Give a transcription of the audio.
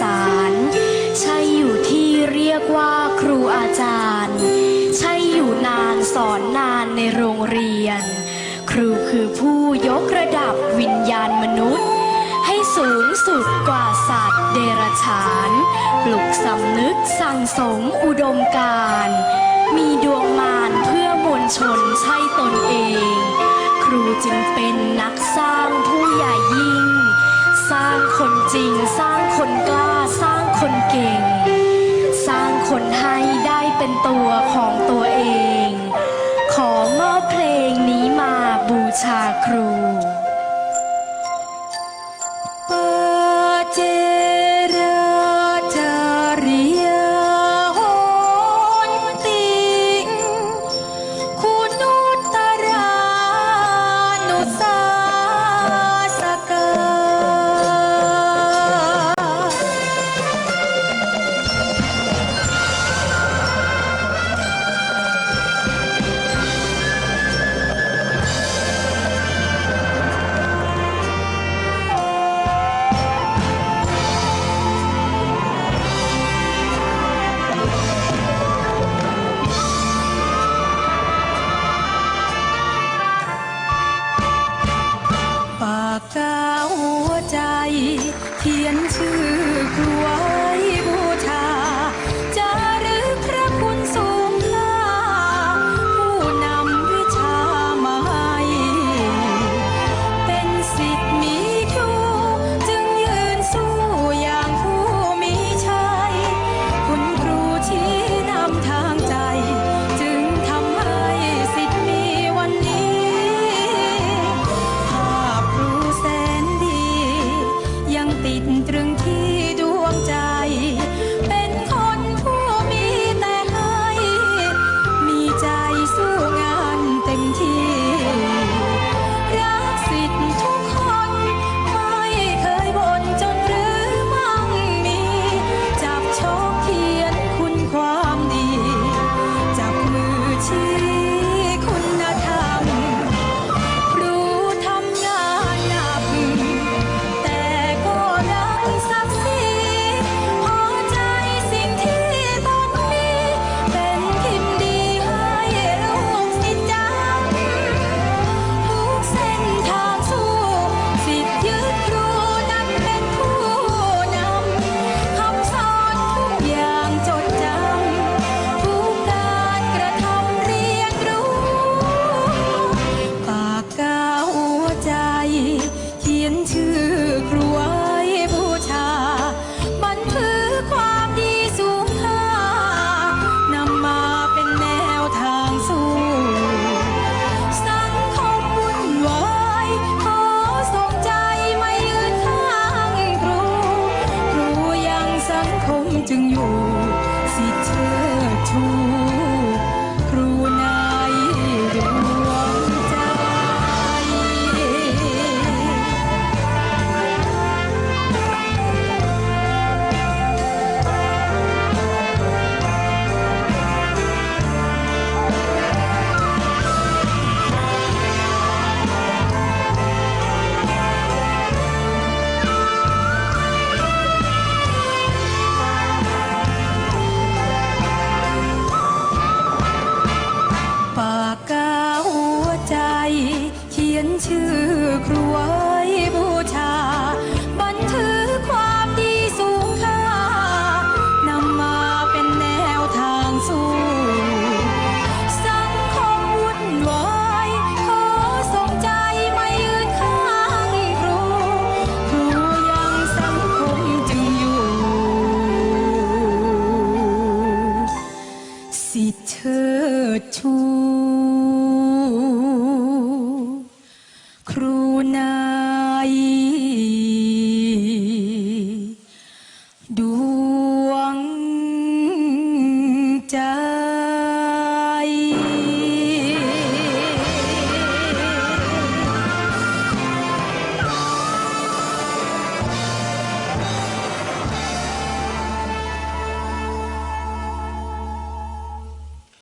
สาร ใช่อยู่ที่เรียกว่าครูอาจารย์ ใช่อยู่นานสอนนานในโรงเรียน ครูคือผู้ยกระดับวิญญาณมนุษย์ ให้สูงสุดกว่าสัตว์เดรัจฉาน ปลุกสำนึกสั่งสมอุดมการมีดวงมารเพื่อมวลชนใช่ตนเอง ครูจึงเป็นนักสร้างผู้ใหญ่ยิ่ง สร้างคนจริงสร้างคนกล้า คนเก่ง สร้างคนให้ได้เป็นตัวของตัวเอง ขอมอบเพลงนี้มาบูชาครู 眼睛。 สิเธอชู ชื่อครัว